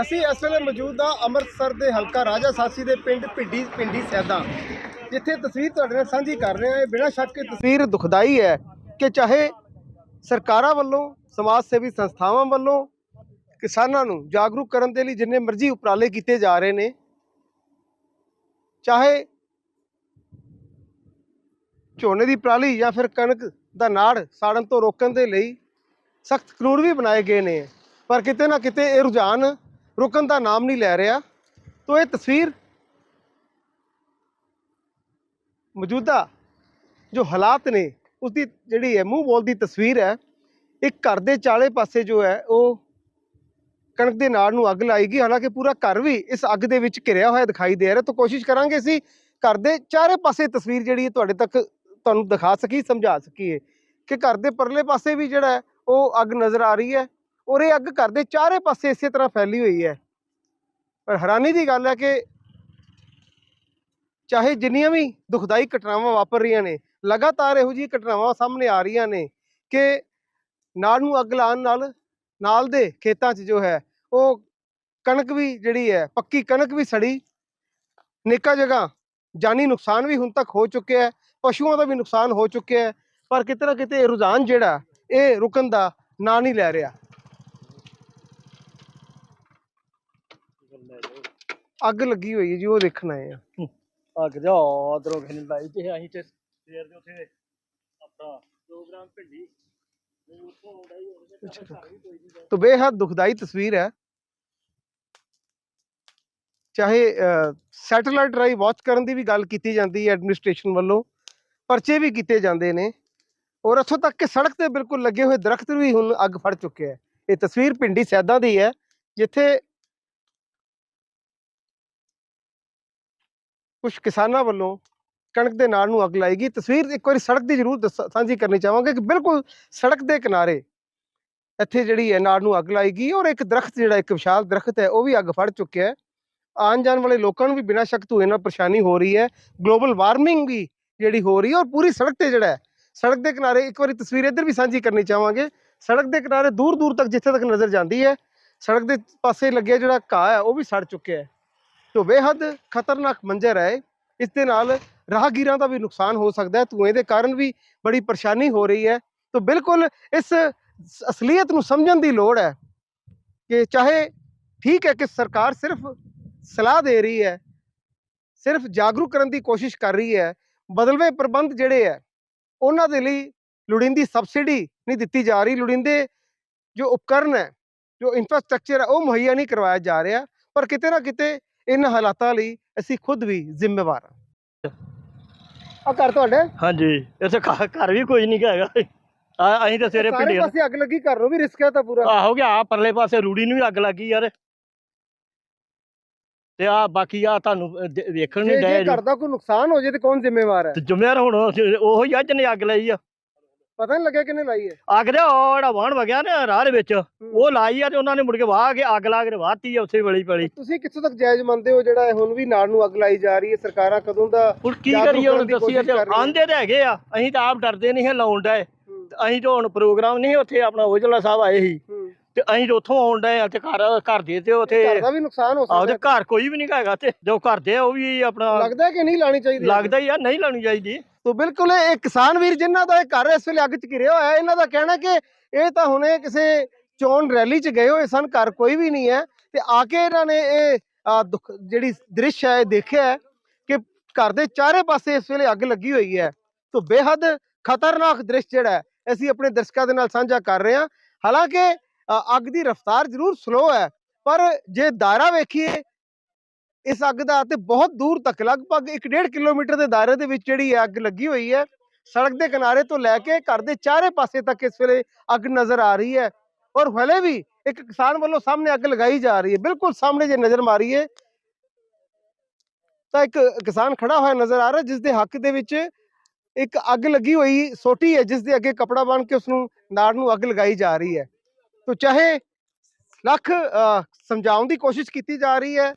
ਅਸੀਂ ਇਸ ਵੇਲੇ ਮੌਜੂਦ ਹਾਂ ਅੰਮ੍ਰਿਤਸਰ ਦੇ ਹਲਕਾ ਰਾਜਾ ਸਾਸੀ ਦੇ ਪਿੰਡ ਪਿੰਡੀ ਪਿੰਡੀ ਸੈਦਾ। ਜਿੱਥੇ ਤਸਵੀਰ ਤੁਹਾਡੇ ਨਾਲ ਸਾਂਝੀ ਕਰ ਰਹੇ ਹਾਂ। ਇਹ ਬਿਨਾਂ ਸ਼ੱਕ ਇਹ ਤਸਵੀਰ ਦੁਖਦਾਈ ਹੈ ਕਿ ਚਾਹੇ ਸਰਕਾਰਾਂ ਵੱਲੋਂ ਸਮਾਜ ਸੇਵੀ ਸੰਸਥਾਵਾਂ ਵੱਲੋਂ ਕਿਸਾਨਾਂ ਨੂੰ ਜਾਗਰੂਕ ਕਰਨ ਦੇ ਲਈ ਜਿੰਨੇ ਮਰਜ਼ੀ ਉਪਰਾਲੇ ਕੀਤੇ ਜਾ ਰਹੇ ਨੇ, ਚਾਹੇ ਝੋਨੇ ਦੀ ਪਰਾਲੀ ਜਾਂ ਫਿਰ ਕਣਕ ਦਾ ਨਾੜ ਸਾੜਨ ਤੋਂ ਰੋਕਣ ਦੇ ਲਈ ਸਖਤ ਕਾਨੂੰਨ ਵੀ ਬਣਾਏ ਗਏ ਨੇ। ਪਰ ਕਿਤੇ ਨਾ ਕਿਤੇ ਇਹ ਰੁਝਾਨ ਰੁਕਣ ਦਾ ਨਾਮ ਨਹੀਂ ਲੈ ਰਿਹਾ। ਤੋ ਇਹ ਤਸਵੀਰ ਮੌਜੂਦਾ ਜੋ ਹਾਲਾਤ ਨੇ ਉਸ ਦੀ ਜਿਹੜੀ ਹੈ ਮੂੰਹ ਬੋਲ ਦੀ ਤਸਵੀਰ ਹੈ ਇੱਕ ਘਰ ਦੇ ਚਾਲੇ ਪਾਸੇ ਜੋ ਹੈ, ਉਹ ਕਣਕ ਦੇ ਨਾੜ ਨੂੰ ਅੱਗ ਲਾਏਗੀ। ਹਾਲਾਂਕਿ ਪੂਰਾ ਘਰ ਵੀ ਇਸ ਅੱਗ ਦੇ ਵਿੱਚ ਘਿਰਿਆ ਹੋਇਆ ਦਿਖਾਈ ਦੇ ਰਿਹਾ। ਤਾਂ ਕੋਸ਼ਿਸ਼ ਕਰਾਂਗੇ ਅਸੀਂ ਘਰ ਦੇ ਚਾਰੇ ਪਾਸੇ ਤਸਵੀਰ ਜਿਹੜੀ ਹੈ ਤੁਹਾਡੇ ਤੱਕ ਤੁਹਾਨੂੰ ਦਿਖਾ ਸਕੀ ਸਮਝਾ ਸਕੀਏ ਕਿ ਘਰ ਦੇ ਪਰਲੇ ਪਾਸੇ ਵੀ ਜਿਹੜਾ ਹੈ, ਉਹ ਅੱਗ ਨਜ਼ਰ ਆ ਰਹੀ ਹੈ। ਔਰ ਇਹ ਅੱਗ ਘਰ ਦੇ ਚਾਰੇ ਪਾਸੇ ਇਸੇ ਤਰ੍ਹਾਂ ਫੈਲੀ ਹੋਈ ਹੈ। ਪਰ ਹੈਰਾਨੀ ਦੀ ਗੱਲ ਹੈ ਕਿ ਚਾਹੇ ਜਿੰਨੀਆਂ ਵੀ ਦੁਖਦਾਈ ਘਟਨਾਵਾਂ ਵਾਪਰ ਰਹੀਆਂ ਨੇ, ਲਗਾਤਾਰ ਇਹੋ ਜਿਹੀਆਂ ਘਟਨਾਵਾਂ ਸਾਹਮਣੇ ਆ ਰਹੀਆਂ ਨੇ ਕਿ ਨਾਲ ਨੂੰ ਅੱਗ ਲਾਉਣ ਨਾਲ ਨਾਲ ਦੇ ਖੇਤਾਂ 'ਚ ਜੋ ਹੈ, ਉਹ ਕਣਕ ਵੀ ਜਿਹੜੀ ਹੈ, ਪੱਕੀ ਕਣਕ ਵੀ ਸੜੀ। ਨਿੱਕਾ ਜਗ੍ਹਾ ਜਾਨੀ ਨੁਕਸਾਨ ਵੀ ਹੁਣ ਤੱਕ ਹੋ ਚੁੱਕਿਆ ਹੈ, ਪਸ਼ੂਆਂ ਦਾ ਵੀ ਨੁਕਸਾਨ ਹੋ ਚੁੱਕਿਆ ਹੈ, ਪਰ ਕਿਤੇ ਨਾ ਕਿਤੇ ਰੁਝਾਨ ਜਿਹੜਾ, ਇਹ ਰੁਕਣ ਦਾ ਨਾਂ ਨਹੀਂ ਲੈ ਰਿਹਾ। ਅੱਗ ਲੱਗੀ ਹੋਈ ਹੈ ਜੀ ਉਹ ਦੇਖਣ ਆਏ ਆ। ਅੱਗ ਜਾ ਉਧਰੋਂ ਖਿਲ ਲਾਈ ਤੇ ਅਸੀਂ ਤੇ ਸਵੇਰ ਦੇ ਉੱਥੇ ਆਪਣਾ ਪ੍ਰੋਗਰਾਮ ਭਿੰਡੀ। ਨਹੀਂ ਉੱਥੋਂ ਆਉਂਦਾ ਹੀ ਉਹਦੇ ਅੱਛਾ। ਘਰ ਵੀ ਕੋਈ ਨਹੀਂ ਤੋ ਬੇਹੱਦ ਦੁਖਦਾਈ ਤਸਵੀਰ ਹੈ। ਚਾਹੇ ਸੈਟੇਲਾਈਟ ਰਾਈ ਵਾਚ ਕਰਨ ਦੀ ਵੀ ਗੱਲ ਕੀਤੀ ਜਾਂਦੀ ਹੈ ਐਡਮਿਨਿਸਟ੍ਰੇਸ਼ਨ ਵੱਲੋਂ ਪਰਚੇ ਵੀ ਕੀਤੇ ਜਾਂਦੇ ਨੇ। ਔਰ ਇੱਥੋਂ ਤੱਕ ਕਿ ਸੜਕ ਤੇ ਬਿਲਕੁਲ ਲੱਗੇ ਹੋਏ ਦਰਖਤ ਵੀ ਹੁਣ ਅੱਗ ਫੜ ਚੁੱਕੇ ਹੈ ਇਹ ਤਸਵੀਰ ਪਿੰਡੀ ਸੈਦਾ ਦੀ ਹੈ ਜਿੱਥੇ ਕੁਝ ਕਿਸਾਨਾਂ ਵੱਲੋਂ ਕਣਕ ਦੇ ਨਾਲ ਨੂੰ ਅੱਗ ਲਾਏਗੀ ਤਸਵੀਰ ਇੱਕ ਵਾਰੀ ਸੜਕ ਦੀ ਜ਼ਰੂਰ ਦੱਸ- ਸਾਂਝੀ ਕਰਨੀ ਚਾਹਾਂਗੇ ਕਿ ਬਿਲਕੁਲ ਸੜਕ ਦੇ ਕਿਨਾਰੇ ਇੱਥੇ ਜਿਹੜੀ ਹੈ ਨਾੜ ਨੂੰ ਅੱਗ ਲਾਏਗੀ ਔਰ ਇੱਕ ਦਰਖਤ ਜਿਹੜਾ ਇੱਕ ਵਿਸ਼ਾਲ ਦਰਖਤ ਹੈ, ਉਹ ਵੀ ਅੱਗ ਫੜ ਚੁੱਕਿਆ ਹੈ। ਆਉਣ ਜਾਣ ਵਾਲੇ ਲੋਕਾਂ ਨੂੰ ਵੀ ਬਿਨਾਂ ਸ਼ੱਕ ਧੂਏ ਨਾਲ ਪਰੇਸ਼ਾਨੀ ਹੋ ਰਹੀ ਹੈ। ਗਲੋਬਲ ਵਾਰਮਿੰਗ ਵੀ ਜਿਹੜੀ ਹੋ ਰਹੀ ਹੈ ਔਰ ਪੂਰੀ ਸੜਕ ਤੇ ਜਿਹੜਾ ਹੈ, ਸੜਕ ਦੇ ਕਿਨਾਰੇ ਇੱਕ ਵਾਰੀ ਤਸਵੀਰ ਇੱਧਰ ਵੀ ਸਾਂਝੀ ਕਰਨੀ ਚਾਹਾਂਗੇ। ਸੜਕ ਦੇ ਕਿਨਾਰੇ ਦੂਰ ਦੂਰ ਤੱਕ ਜਿੱਥੇ ਤੱਕ ਨਜ਼ਰ ਜਾਂਦੀ ਹੈ, ਸੜਕ ਦੇ ਪਾਸੇ ਲੱਗਿਆ ਜਿਹੜਾ ਘਾਹ ਹੈ, ਉਹ ਵੀ ਸੜ ਚੁੱਕਿਆ ਹੈ। ਤੋ ਬੇਹੱਦ ਖਤਰਨਾਕ ਮੰਜ਼ਰ ਹੈ ਇਸ ਦੇ ਨਾਲ ਰਾਹਗੀਰਾਂ ਦਾ ਵੀ ਨੁਕਸਾਨ ਹੋ ਸਕਦਾ ਹੈ। ਧੂਏ ਦੇ ਕਾਰਨ ਵੀ ਬੜੀ ਪਰੇਸ਼ਾਨੀ ਹੋ ਰਹੀ ਹੈ। ਤਾਂ ਬਿਲਕੁਲ ਇਸ ਅਸਲੀਅਤ ਨੂੰ ਸਮਝਣ ਦੀ ਲੋੜ ਹੈ ਕਿ ਚਾਹੇ ਠੀਕ ਹੈ ਕਿ ਸਰਕਾਰ ਸਿਰਫ ਸਲਾਹ ਦੇ ਰਹੀ ਹੈ, ਸਿਰਫ ਜਾਗਰੂਕ ਕਰਨ ਦੀ ਕੋਸ਼ਿਸ਼ ਕਰ ਰਹੀ ਹੈ, ਬਦਲਵੇਂ ਪ੍ਰਬੰਧ ਜਿਹੜੇ ਹੈ, ਉਹਨਾਂ ਦੇ ਲਈ ਲੋੜੀਂਦੀ ਸਬਸਿਡੀ ਨਹੀਂ ਦਿੱਤੀ ਜਾ ਰਹੀ। ਲੋੜੀਂਦੇ ਜੋ ਉਪਕਰਨ ਹੈ, ਜੋ ਇਨਫਰਾਸਟ੍ਰਕਚਰ ਹੈ, ਉਹ ਮੁਹੱਈਆ ਨਹੀਂ ਕਰਵਾਇਆ ਜਾ ਰਿਹਾ। ਪਰ ਕਿਤੇ ਨਾ ਕਿਤੇ ਇਹਨਾਂ ਹਾਲਾਤਾਂ ਲਈ ਅਸੀਂ ਖੁਦ ਵੀ ਜ਼ਿੰਮੇਵਾਰ ਹਾਂ। ਆ ਘਰ ਤੁਹਾਡੇ ਹਾਂਜੀ ਇੱਥੇ ਘਰ ਘਰ ਵੀ ਕੋਈ ਨਹੀਂ ਹੈਗਾ। ਆ ਅਸੀਂ ਤਾਂ ਸਾਰੇ ਭਿੰਡੀ ਪਾਸੇ ਅੱਗ ਲੱਗੀ ਘਰ ਨੂੰ ਵੀ ਰਿਸਕ ਹੈ ਤਾਂ ਪੂਰਾ। ਆਹੋ ਗਿਆ ਆ ਪਰਲੇ ਪਾਸੇ ਰੂੜੀ ਨੂੰ ਵੀ ਅੱਗ ਲੱਗੀ ਯਾਰ। ਤੇ ਆ ਬਾਕੀ ਆ ਤੁਹਾਨੂੰ ਦੇ- ਵੇਖਣ ਜੇ ਨਹੀਂ ਜੇ ਡਏ ਘਰ ਦਾ ਕੋਈ ਨੁਕਸਾਨ ਹੋ ਜੇ ਤੇ ਕੌਣ ਜ਼ਿੰਮੇਵਾਰ ਹੈ? ਤੇ ਜ਼ਿੰਮੇਵਾਰ ਹੁਣ ਉਹੋ ਹੀ ਆ ਜਿਹਨੇ ਅੱਗ ਲਾਈ ਆ। ਪਤਾ ਨਹੀਂ ਲੱਗਿਆ ਕਿਨੇ ਲਾਈ ਹੈ। ਅੱਗ ਦੇ ਉਹ ਜਿਹੜਾ ਵਾਹਣ ਵਗਿਆ ਨਾ ਰਾਹ ਦੇ ਵਿੱਚ ਉਹ ਲਾਈ ਆ ਤੇ ਉਹਨਾਂ ਨੇ ਮੁੜ ਕੇ ਵਾਹ ਕੇ ਅੱਗ ਲਾ ਕੇ ਵਾਹਤੀ ਆ ਉੱਥੇ ਵੇਲੀ ਪਲੀ ਤੁਸੀਂ ਕਿੱਥੋਂ ਤੱਕ ਜਾਇਜ਼ ਮੰਨਦੇ ਹੋ ਜਿਹੜਾ ਇਹ ਹੁਣ ਵੀ ਨਾੜ ਨੂੰ ਅੱਗ ਲਾਈ ਜਾ ਰਹੀ ਹੈ ਸਰਕਾਰਾਂ ਕਦੋਂ ਦਾ ਹੁਣ ਕੀ ਜਾਗਰੂਕ ਕਰੀਏ ਹੁਣ ਕਰਨ ਦੀ ਦੱਸੀਏ ਕੋਸ਼ਿਸ਼ ਤੇ ਕਰ ਰਹੇ ਆ। ਆਂਦੇ ਤੇ ਹੈਗੇ ਆ ਅਸੀਂ ਤਾਂ ਆਪ ਡਰਦੇ ਨਹੀਂ ਹੈ ਲਾਉਣ ਡਏ। ਅਸੀਂ ਤਾਂ ਹੁਣ ਪ੍ਰੋਗਰਾਮ ਨਹੀਂ ਉੱਥੇ ਆਪਣਾ ਔਜਲਾ ਸਾਹਿਬ ਆਏ ਸੀ। ਤੇ ਅਸੀਂ ਉੱਥੋਂ ਆਉਣ ਡਏ ਆ ਤੇ ਘਰ ਘਰ ਦੇ ਤੇ ਉੱਥੇ ਘਰ ਦਾ ਵੀ ਨੁਕਸਾਨ ਹੋ ਆਹ ਤੇ ਸਕਦਾ ਘਰ ਕੋਈ ਵੀ ਨਹੀਂ ਹੈਗਾ ਤੇ ਜੋ ਘਰ ਦੇ ਉਹ ਵੀ ਆਪਣਾ। ਲੱਗਦਾ ਕਿ ਨਹੀਂ ਲਾਣੀ ਚਾਹੀਦੀ? ਲੱਗਦਾ ਹੀ ਆ ਨਹੀਂ ਲਾਉਣੀ ਚਾਹੀਦੀ। ਤੋ ਬਿਲਕੁਲ ਇਹ ਕਿਸਾਨ ਵੀਰ ਜਿਨ੍ਹਾਂ ਦਾ ਇਹ ਘਰ ਇਸ ਵੇਲੇ ਅੱਗ 'ਚ ਘਿਰਿਆ ਹੋਇਆ ਇਹਨਾਂ ਦਾ ਕਹਿਣਾ ਕਿ ਇਹ ਤਾਂ ਹੁਣੇ ਕਿਸੇ ਚੋਣ ਰੈਲੀ 'ਚ ਗਏ ਹੋਏ ਸਨ, ਘਰ ਕੋਈ ਵੀ ਨਹੀਂ ਹੈ ਤੇ ਆ ਕੇ ਇਹਨਾਂ ਨੇ ਇਹ ਦੁੱਖ, ਜਿਹੜੀ ਦ੍ਰਿਸ਼ ਹੈ, ਇਹ ਦੇਖਿਆ ਕਿ ਘਰ ਦੇ ਚਾਰੇ ਪਾਸੇ ਇਸ ਵੇਲੇ ਅੱਗ ਲੱਗੀ ਹੋਈ ਹੈ। ਤੋ ਬੇਹੱਦ ਖਤਰਨਾਕ ਦ੍ਰਿਸ਼ ਜਿਹੜਾ ਅਸੀਂ ਆਪਣੇ ਦਰਸ਼ਕਾਂ ਦੇ ਨਾਲ ਸਾਂਝਾ ਕਰ ਰਹੇ ਹਾਂ। ਹਾਲਾਂਕਿ ਅੱਗ ਦੀ ਰਫ਼ਤਾਰ ਜ਼ਰੂਰ ਸਲੋ ਹੈ, ਪਰ ਜੇ ਦਾਇਰਾ ਵੇਖੀਏ ਇਸ ਅੱਗ ਦਾ ਤੇ ਬਹੁਤ ਦੂਰ ਤੱਕ ਲਗਭਗ 1.5 ਕਿਲੋਮੀਟਰ ਦੇ ਦਾਇਰੇ ਦੇ ਵਿੱਚ ਜਿਹੜੀ ਇਹ ਅੱਗ ਲੱਗੀ ਹੋਈ ਹੈ ਸੜਕ ਦੇ ਕਿਨਾਰੇ ਤੋਂ ਲੈ ਕੇ ਘਰ ਦੇ ਚਾਰੇ ਪਾਸੇ ਤੱਕ ਇਸ ਵੇਲੇ ਅੱਗ ਨਜ਼ਰ ਆ ਰਹੀ ਹੈ। ਔਰ ਹਲੇ ਵੀ ਇੱਕ ਕਿਸਾਨ ਵੱਲੋਂ ਸਾਹਮਣੇ ਅੱਗ ਲਗਾਈ ਜਾ ਰਹੀ ਹੈ। ਬਿਲਕੁਲ ਸਾਹਮਣੇ ਜੇ ਨਜ਼ਰ ਮਾਰੀਏ ਤਾਂ ਇੱਕ ਕਿਸਾਨ ਖੜਾ ਹੋਇਆ ਨਜ਼ਰ ਆ ਰਿਹਾ ਜਿਸ ਦੇ ਹੱਕ ਦੇ ਵਿੱਚ ਇੱਕ ਅੱਗ ਲੱਗੀ ਹੋਈ ਸੋਟੀ ਹੈ ਜਿਸ ਦੇ ਅੱਗੇ ਕਪੜਾ ਬੰਨ ਕੇ ਉਸ ਨੂੰ ਨਾੜ ਨੂੰ ਅੱਗ ਲਗਾਈ ਜਾ ਰਹੀ ਹੈ। ਤੋ ਚਾਹੇ ਲੱਖ ਅ, ਸਮਝਾਉਣ ਦੀ ਕੋਸ਼ਿਸ਼ ਕੀਤੀ ਜਾ ਰਹੀ ਹੈ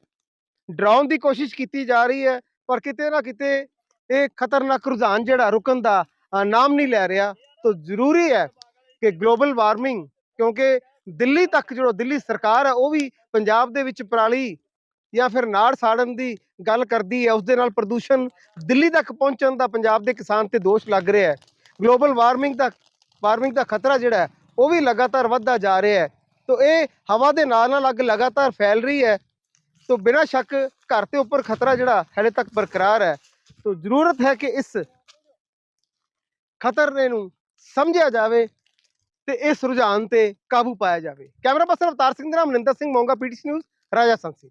ਡਰਾਉਣ ਦੀ ਕੋਸ਼ਿਸ਼ ਕੀਤੀ ਜਾ ਰਹੀ ਹੈ, ਪਰ ਕਿਤੇ ਨਾ ਕਿਤੇ ਇਹ ਖਤਰਨਾਕ ਰੁਝਾਨ ਜਿਹੜਾ ਰੁਕਣ ਦਾ ਨਾਮ ਨਹੀਂ ਲੈ ਰਿਹਾ। ਤਾਂ ਜ਼ਰੂਰੀ ਹੈ ਕਿ ਗਲੋਬਲ ਵਾਰਮਿੰਗ, ਕਿਉਂਕਿ ਦਿੱਲੀ ਤੱਕ ਜਿਹੜਾ ਦਿੱਲੀ ਸਰਕਾਰ ਹੈ, ਉਹ ਵੀ ਪੰਜਾਬ ਦੇ ਵਿੱਚ ਪਰਾਲੀ ਜਾਂ ਫਿਰ ਨਾੜ ਸਾੜਨ ਦੀ ਗੱਲ ਕਰਦੀ ਹੈ ਉਸ ਦੇ ਨਾਲ ਪ੍ਰਦੂਸ਼ਣ ਦਿੱਲੀ ਤੱਕ ਪਹੁੰਚਣ ਦਾ ਪੰਜਾਬ ਦੇ ਕਿਸਾਨ ਤੇ ਦੋਸ਼ ਲੱਗ ਰਿਹਾ ਹੈ। ਗਲੋਬਲ ਵਾਰਮਿੰਗ ਦਾ ਵਾਰਮਿੰਗ ਦਾ ਖਤਰਾ ਜਿਹੜਾ ਉਹ ਵੀ ਲਗਾਤਾਰ ਵੱਧਦਾ ਜਾ ਰਿਹਾ ਹੈ। ਤੋ ਇਹ ਹਵਾ ਦੇ ਨਾਲ ਨਾਲ ਅੱਗ ਲਗਾਤਾਰ ਫੈਲ ਰਹੀ ਹੈ ਤੋ ਬਿਨਾਂ ਸ਼ੱਕ ਘਰ ਦੇ ਉੱਪਰ ਖਤਰਾ ਜਿਹੜਾ ਹਲੇ ਤੱਕ ਬਰਕਰਾਰ ਹੈ। ਤੋ ਜ਼ਰੂਰਤ ਹੈ ਕਿ ਇਸ ਖਤਰੇ ਨੂੰ ਸਮਝਿਆ ਜਾਵੇ ਤੇ ਇਸ ਰੁਝਾਨ ਤੇ ਕਾਬੂ ਪਾਇਆ ਜਾਵੇ। ਕੈਮਰਾ ਪਰਸਨ ਅਵਤਾਰ ਸਿੰਘ ਦੇ ਨਾਮ, ਮਨਿੰਦਰ ਸਿੰਘ ਮੋਂਗਾ, ਪੀਟੀਸੀ ਨਿਊਜ਼, ਰਾਜਾ ਸੰਸੀ।